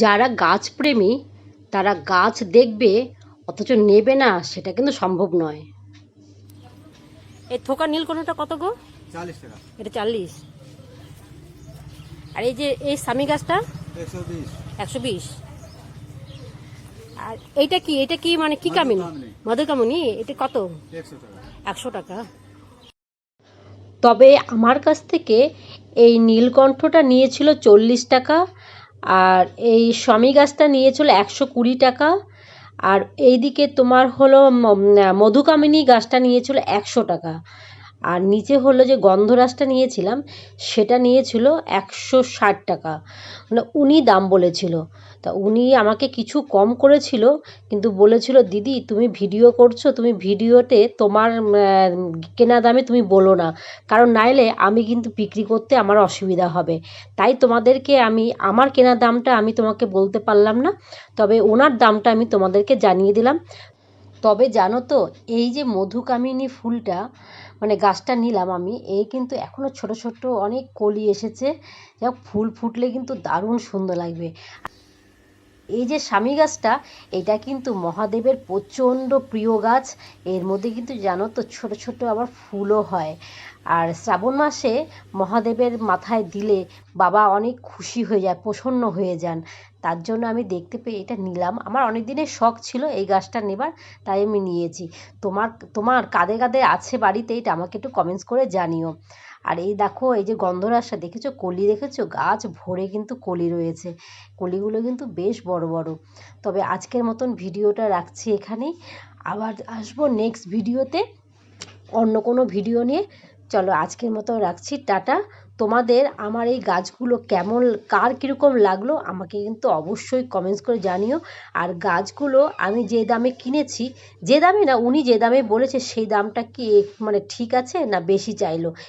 যারা গাছপ্রেমী তারা গাছ দেখবে অথচ নেবে না সেটা কিন্তু সম্ভব নয়। এই থোকা নীলকণ্ঠটা কত গো? টাকা। এটা চাল্লিশ। আর এই যে এই স্বামী গাছটা? একশো বিশ। আর এইটা কি? এটা কি মানে কি কামিনী? মধুকামিনী। এটা কত? একশো টাকা। তবে আমার কাছ থেকে এই নীলকণ্ঠটা নিয়েছিল চল্লিশ টাকা আর এই স্বামী গাছটা নিয়েছিল একশো কুড়ি টাকা। আর এইদিকে তোমার হলো মধুকামিনী গাছটা নিয়েছিল একশো টাকা। আর নিচে হলো যে গন্ধরাজটা নিয়েছিলাম, সেটা নিয়েছিল একশো ষাট টাকা। মানে উনি দাম বলেছিল। তা উনি আমাকে কিছু কম করেছিল, কিন্তু বলেছিল, দিদি, তুমি ভিডিও করছ, তুমি ভিডিওতে তোমার কেনা দামে তুমি বলো না। কারণ নাইলে আমি কিন্তু বিক্রি করতে আমার অসুবিধা হবে। তাই তোমাদেরকে আমি, আমার কেনা দামটা আমি তোমাকে বলতে পারলাম না, তবে ওনার দামটা আমি তোমাদেরকে জানিয়ে দিলাম। তবে জানো তো, এই যে মধুকামিনী ফুলটা মানে গাছটা নিলাম আমি, এই কিন্তু এখনও ছোট ছোট অনেক কলি এসেছে। যা ফুল ফুটলে কিন্তু দারুণ সুন্দর লাগবে। এই যে স্বামী গাছটা, এটা কিন্তু মহাদেবের প্রচণ্ড প্রিয় গাছ। এর মধ্যে কিন্তু জানো তো ছোট ছোট আবার ফুলও হয়। আর শ্রাবণ মাসে মহাদেবের মাথায় দিলে বাবা অনেক খুশি হয়ে যায়, প্রসন্ন হয়ে যান। তার জন্য আমি দেখতে পেয়ে এটা নিলাম। আমার অনেক দিনের শখ ছিল এই গাছটা নেবার, তাই আমি নিয়েছি। তোমার তোমার কাঁধে কাঁধে আছে বাড়িতে, এটা আমাকে একটু কমেন্টস করে জানিও। আর এই দেখো, এই যে গন্ধরাজটা দেখেছ? কলি দেখেছ? গাছ ভরে কিন্তু কলি রয়েছে। কলিগুলো কিন্তু বেশ বড় বড়। তবে আজকের মতন ভিডিওটা রাখছি এখানেই। আবার আসব নেক্সট ভিডিওতে অন্য কোনো ভিডিও নিয়ে। চলো আজকের মতো রাখছি, টাটা। তোমাদের আমার এই গাছগুলো কেমন, কার কীরকম লাগল আমাকে কিন্তু অবশ্যই কমেন্টস করে জানিও। আর গাছগুলো আমি যে দামে কিনেছি, যে দামে না, উনি যে দামে বলেছে সেই দামটা কি মানে ঠিক আছে না বেশি চাইলো?